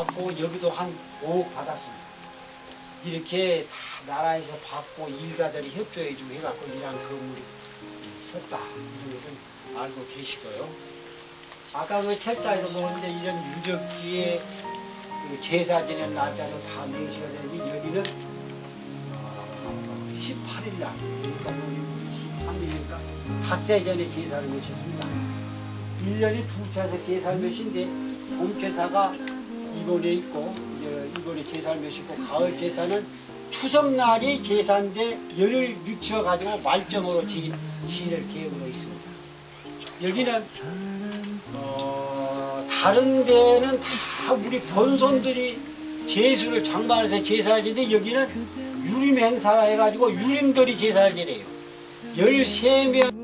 받고 여기도 한 5억 받았습니다. 이렇게 다 나라에서 받고 일가들이 협조해주고 해갖고 이런 건물이 섰다. 이런 것은 알고 계시고요. 아까 그 책자에서 보는데 이런 유적지에 그 제사 지낸 날짜도 다 명시가 되는데 여기는 어, 18일 날, 그러니까 뭐 13일이니까 닷새 전에 제사를 메셨습니다. 1년에 두 차례 제사를 메신데 봄 제사가 이번에 있고 이제 이번에 제사를 메시고 가을 제사는 추석날이 제사인데 열을 늦춰가지고 말점으로 지, 지낼 계획으로 있습니다. 여기는 어, 다른 데는 다 우리 본손들이 제수를 장만해서 제사를 지는데 여기는 유림 행사가 해가지고 유림들이 제사를 지내요. 13명